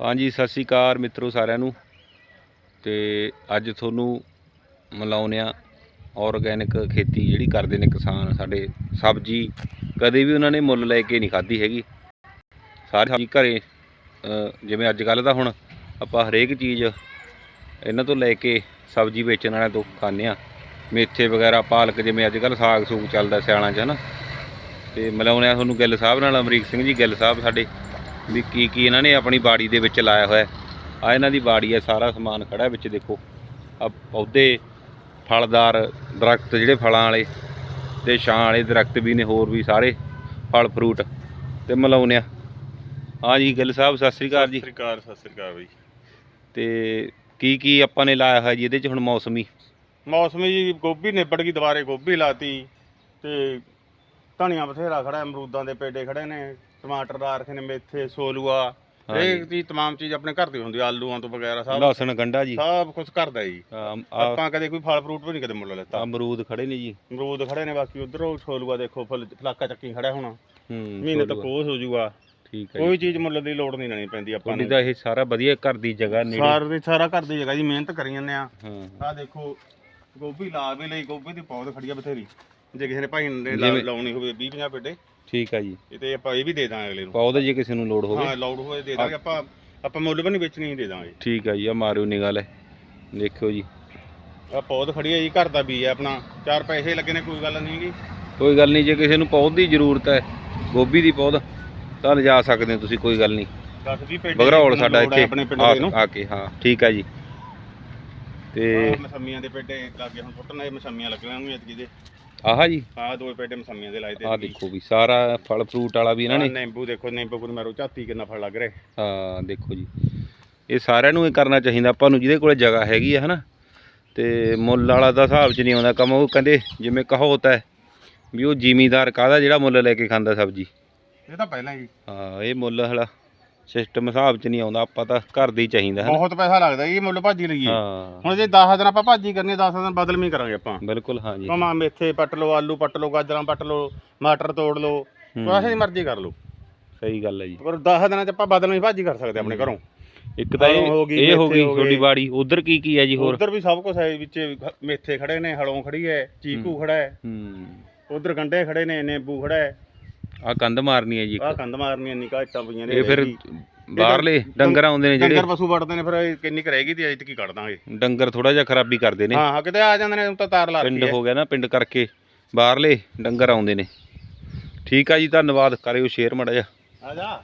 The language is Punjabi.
ਹਾਂਜੀ, ਸਤਿ ਸ਼੍ਰੀ ਅਕਾਲ ਮਿੱਤਰੋ ਸਾਰਿਆਂ ਨੂੰ। ਤੇ ਅੱਜ ਤੁਹਾਨੂੰ ਮਿਲਾਉਂਦੇ ਆ ਆਰਗੈਨਿਕ ਖੇਤੀ ਜਿਹੜੀ ਕਰਦੇ ਨੇ ਕਿਸਾਨ, ਸਾਡੇ ਸਬਜ਼ੀ ਕਦੇ ਵੀ ਉਹਨਾਂ ਨੇ ਮੁੱਲ ਲੈ ਕੇ ਨਹੀਂ ਖਾਧੀ ਹੈਗੀ। ਸਾਰੇ ਸਬਜ਼ੀ ਘਰੇ ਜਿਵੇਂ ਅੱਜ ਕੱਲ੍ਹ ਦਾ ਹੁਣ ਆਪਾਂ ਹਰੇਕ ਚੀਜ਼ ਇਹਨਾਂ ਤੋਂ ਲੈ ਕੇ ਸਬਜ਼ੀ ਵੇਚਣ ਵਾਲਿਆਂ ਤੋਂ ਖਾਂਦੇ ਆ ਮੇਥੇ ਵਗੈਰਾ, ਪਾਲਕ ਜਿਵੇਂ ਅੱਜ ਕੱਲ੍ਹ ਸਾਗ ਸੂਗ ਚੱਲਦਾ ਸਿਆਲਾਂ 'ਚ, ਹਨਾ। ਤੇ ਮਿਲਾਉਂਦੇ ਆ ਤੁਹਾਨੂੰ ਗਿੱਲ ਸਾਹਿਬ ਨਾਲ, ਅਮਰੀਕ ਸਿੰਘ ਜੀ ਗਿੱਲ ਸਾਹਿਬ ਸਾਡੇ ਵੀ ਕੀ ਕੀ ਇਹਨਾਂ ਨੇ ਆਪਣੀ ਬਾੜੀ ਦੇ ਵਿੱਚ ਲਾਇਆ ਹੋਇਆ ਆ ਇਹਨਾਂ ਦੀ ਬਾੜੀ ਹੈ ਸਾਰਾ ਸਮਾਨ ਖੜਾ ਵਿੱਚ ਦੇਖੋ। ਆ ਪੌਦੇ ਫਲਦਾਰ ਦਰਖਤ ਜਿਹੜੇ ਫਲਾਂ ਵਾਲੇ ਤੇ ਛਾਂ ਵਾਲੇ ਦਰਖਤ ਵੀ ਨੇ ਹੋਰ ਵੀ ਸਾਰੇ ਫਲ ਫਰੂਟ ਤੇ ਮਿਲਾਉਂਦੇ ਆ। ਹਾਂ ਜੀ ਗਿੱਲ ਸਾਹਿਬ ਸਤਿ ਸ੍ਰੀ ਅਕਾਲ ਜੀ। ਸਤਿ ਸ੍ਰੀ ਅਕਾਲ ਸਤਿ ਸ੍ਰੀ ਅਕਾਲ ਬਈ। ਤੇ ਕੀ ਕੀ ਆਪਾਂ ਨੇ ਲਾਇਆ ਹੋਇਆ ਜੀ ਇਹਦੇ ਚ ਹੁਣ ਮੌਸਮੀ? ਮੌਸਮੀ ਜੀ ਗੋਭੀ ਨਿਬੜ ਗਈ ਦੁਬਾਰੇ ਗੋਭੀ ਲਾਤੀ ਤੇ ਧਨੀਆ ਬਥੇਰਾ ਖੜਾ ਹੈ, ਅਮਰੂਦਾਂ ਦੇ ਪੇਡੇ ਖੜੇ ਨੇ ਟਮਾਟਰ ਦਾ ਰੱਖੇ ਨੇ ਮੇਥੇ ਸੋਲੂਆ ਇਹ ਚੀਜ਼ ਤਮਾਮ ਚੀਜ਼ ਆਪਣੇ ਘਰ ਦੀ ਹੁੰਦੀ ਆ, ਆਲੂਆਂ ਤੋਂ ਵਗੈਰਾ ਸਭ। ਲਸਣ ਗੰਡਾ ਜੀ। ਸਭ ਕੁਝ ਘਰ ਦਾ ਜੀ ਆ ਆਪਾਂ ਕਦੇ ਕੋਈ ਫਲ ਫਰੂਟ ਵੀ ਨਹੀਂ ਕਦੇ ਮੁੱਲ ਲੈਤਾ। ਅਮਰੂਦ ਖੜੇ ਨੇ ਜੀ। ਅਮਰੂਦ ਖੜੇ ਨੇ ਬਾਕੀ ਉਧਰੋਂ ਸੋਲੂਆ ਦੇਖੋ ਫੁੱਲ ਫਲਾਕਾ ਚੱਕੀ ਖੜਾ ਹੁਣ। ਹੂੰ ਮਹੀਨੇ ਤੱਕ ਕੋਸ ਹੋ ਜਾਊਗਾ ਠੀਕ ਹੈ ਜੀ। ਕੋਈ ਚੀਜ਼ ਮੁੱਲ ਦੀ ਲੋੜ ਨਹੀਂ ਲੈਣੀ ਪੈਂਦੀ ਆਪਾਂ ਤੁਹਾਡੀ ਨੂੰ। ਤਾਂ ਇਹ ਸਾਰਾ ਵਧੀਆ ਘਰ ਦੀ ਜਗ੍ਹਾ ਨੇੜੇ। ਸਾਰ ਦੇ ਸਾਰਾ ਘਰ ਦੀ ਜਗ੍ਹਾ ਜੀ ਮਿਹਨਤ ਕਰੀ ਜਾਂਦੇ ਆ। ਹਾਂ। ਆ ਦੇਖੋ ਗੋਭੀ ਲਾ ਵੀ ਲਈ ਗੋਭੀ ਦੀ ਪੌਦ ਖੜੀ ਆ ਬਥੇਰੀ। ਜੇ ਕਿਸੇ ਨੇ ਭਾਈ ਨੇ ਲਾ- ਜਿਵੇਂ- ਲਾਉਣੀ ਹੋਵੇ 20 50 ਪੇਡੇ ਠੀਕ ਹੈ ਜੀ। ਇਹ ਤੇ ਆਪਾਂ ਇਹ ਵੀ ਦੇ ਦਾਂਗੇ ਅਗਲੇ ਨੂੰ। ਪੌਦ ਜੇ ਕਿਸੇ ਨੂੰ ਲੋੜ ਹੋਵੇ। ਹਾਂ ਲਾਉਡ ਹੋਏ ਦੇ ਦਾਂਗੇ। ਆਪਾਂ ਆਪਾਂ ਮੁੱਲ ਵੀ ਨਹੀਂ ਵੇਚਣੀ ਦੇ ਦਾਂਗੇ। ਠੀਕ ਹੈ ਜੀ ਆ ਮਾਰਿਓ ਨਿਗਾਹ ਲੈ। ਦੇਖਿਓ ਜੀ। ਆ ਪੌਦ ਖੜੀ ਆ ਜੀ ਘਰ ਦਾ ਬੀਜ ਆ ਆਪਣਾ। ਚਾਰ ਪੈਸੇ ਲੱਗੇ ਨੇ ਕੋਈ ਗੱਲ ਨਹੀਂ ਗੀ। ਕੋਈ ਗੱਲ ਨਹੀਂ ਜੇ ਕਿਸੇ ਨੂੰ ਪੌਦ ਦੀ ਜ਼ਰੂਰਤ ਹੈ ਗੋਭੀ ਦੀ ਪੌਦ ਤਾਂ ਲਿਜਾ ਸਕਦੇ ਹੋ ਤੁਸੀਂ ਕੋਈ ਗੱਲ ਨਹੀਂ। 10 20 ਪੇਡੇ ਬਗਰੌਲ ਦੀ ਸਾਡਾ ਲੋੜ ਹੈ ਇੱਥੇ। ਆਪਣੇ ਪਿੰਡ ਆ ਦੇ ਨੂੰ। ਆ ਕੇ ਹਾਂ ਠੀਕ ਹੈ ਜੀ। ਤੇ ਆਹ ਮਸੰਮੀਆਂ ਦੇ ਪੇਡੇ ਲੱਗੇ ਹੁਣ ਫੁੱਟਣ ਇਹ ਮਸੰਮੀਆਂ ਲੱਗੀਆਂ ਹੋਣਗੀਆਂ ਇਤਕੀ ਦੇ। ਆਹ ਜੀ। ਆਹ ਦੋ ਪੇਡੇ ਮਸੰਮੀਆਂ ਦੇ ਲਾਏ ਤੇ ਆਹ ਦੇਖੋ ਵੀ ਸਾਰਾ ਫਲ ਫਰੂਟ ਵਾਲਾ ਵੀ ਇਹਨਾਂ ਨੇ। ਨਿੰਬੂ ਦੇਖੋ ਨਿੰਬੂ ਕੋਲ ਮਾਰੋ ਝਾਤੀ ਕਿੰਨਾ ਫਲ ਲੱਗ ਰਿਹਾ। ਹਾਂ ਦੇਖੋ ਜੀ। ਇਹ ਸਾਰਿਆਂ ਨੂੰ ਇਹ ਕਰਨਾ ਚਾਹੀਦਾ ਆਪਾਂ ਨੂੰ ਜਿਹਦੇ ਕੋਲੇ ਜਗ੍ਹਾ ਹੈਗੀ ਆ ਹਨਾ। ਤੇ ਮੁੱਲ ਵਾਲਾ ਦਾ ਹਿਸਾਬ 'ਚ ਨਹੀਂ ਆਉਂਦਾ। ਕੰਮ ਉਹ ਕਹਿੰਦੇ ਜਿਵੇਂ ਕਹਾਵਤ ਹੈ ਵੀ ਉਹ ਜ਼ਿਮੀਦਾਰ ਕਾਹਦਾ ਜਿਹੜਾ ਮੁੱਲ ਲੈ ਕੇ ਖਾਂਦਾ ਸਬਜ਼ੀ? ਇਹ ਤਾਂ ਪਹਿਲਾਂ ਹੀ। ਹਾਂ ਇਹ ਮੁੱਲ ਵਾਲਾ। ਸਿਸਟਮ ਹਿਸਾਬ 'ਚ ਨਹੀਂ ਆਉਂਦਾ ਆਪਾਂ ਤਾਂ ਘਰ ਦੇ ਹੀ ਚਾਹੀਦਾ ਹਨਾ? ਬਹੁਤ ਪੈਸਾ ਲੱਗਦਾ ਜੀ ਮੁੱਲ ਭਾਜੀ ਲਈਏ। ਹਾਂ। ਹੁਣ ਜੇ 10 ਦਿਨ ਆਪਾਂ ਭਾਜੀ ਕਰਨੀ 10 ਦਿਨ ਬਦਲਵੀਂ ਕਰਾਂਗੇ ਆਪਾਂ। ਬਿਲਕੁਲ ਹਾਂ ਜੀ ਭਾਵੇਂ ਮੇਥੇ ਪੱਟ ਲਓ ਆਲੂ ਪੱਟ ਲਓ ਗਾਜਰਾਂ ਪੱਟ ਲਓ ਮਟਰ ਤੋੜ ਲਓ ਹੂੰ। ਕੋਈ ਦੀ ਮਰਜ਼ੀ ਕਰ ਲਓ। ਸਹੀ ਗੱਲ ਹੈ ਜੀ। ਪਰ 10 ਦਿਨਾਂ ਚ ਆਪਾਂ ਬਦਲਵੀਂ ਭਾਜੀ ਕਰ ਸਕਦੇ ਆਪਣੇ ਘਰੋਂ। ਇੱਕ ਤਾਂ ਇਹ ਹੋ ਗਈ, ਇਹ ਹੋ ਗਈ ਹੋ ਤੁਹਾਡੀ। ਬਾੜੀ ਉਧਰ ਕੀ ਕੀ ਹੈ ਜੀ ਹੋਰ? ਉਧਰ ਵੀ ਸਭ ਕੁਝ ਹੈ ਵਿੱਚ ਮੇਥੇ ਖੜੇ ਨੇ ਹਲੋਂ ਖੜੀ ਹੈ ਚੀਕੂ ਖੜਾ ਹੈ। ਹੂੰ। ਉਧਰ ਗੰਡੇ ਖੜੇ ਨੇ ਨਿੰਬੂ ਖੜਾ ਹੈ। ਆ ਕੰਧ ਮਾਰਨੀ ਹੈ ਜੀ ਇੱਕ। ਆਹ ਕੰਧ ਮਾਰਨੀ ਇੰਨੀ ਘਾਟਾਂ ਪਈਆਂ ਨੇ ਇਹ ਫਿਰ। ਬਾਹਰਲੇ ਡੰਗਰ ਆਉਂਦੇ ਨੇ ਜਿਹੜੇ। ਡੰਗਰ ਪਸ਼ੂ ਵੜਦੇ ਨੇ ਫਿਰ ਇਹ ਕਿੰਨੀ ਕੁ ਰਹੇਗੀ ਤੇ ਅਜੇ ਤੱਕ ਕੱਢ ਦਾਂਗੇ। ਡੰਗਰ ਥੋੜਾ ਜਿਹਾ ਖਰਾਬੀ ਕਰਦੇ ਨੇ। ਹਾਂ ਹਾਂ ਕਿਤੇ ਆ ਜਾਂਦੇ ਨੇ ਤਾਂ ਤਾਰ ਲਾ ਪਿੰਡ ਹੋ। ਗਿਆ ਨਾ ਪਿੰਡ ਕਰਕੇ ਬਾਹਰਲੇ ਡੰਗਰ ਆਉਂਦੇ ਨੇ। ਠੀਕ ਆ ਜੀ ਧੰਨਵਾਦ ਕਰਿਓ ਸ਼ੇਅਰ ਮੜਾ ਜਾ ਆ ਜਾ।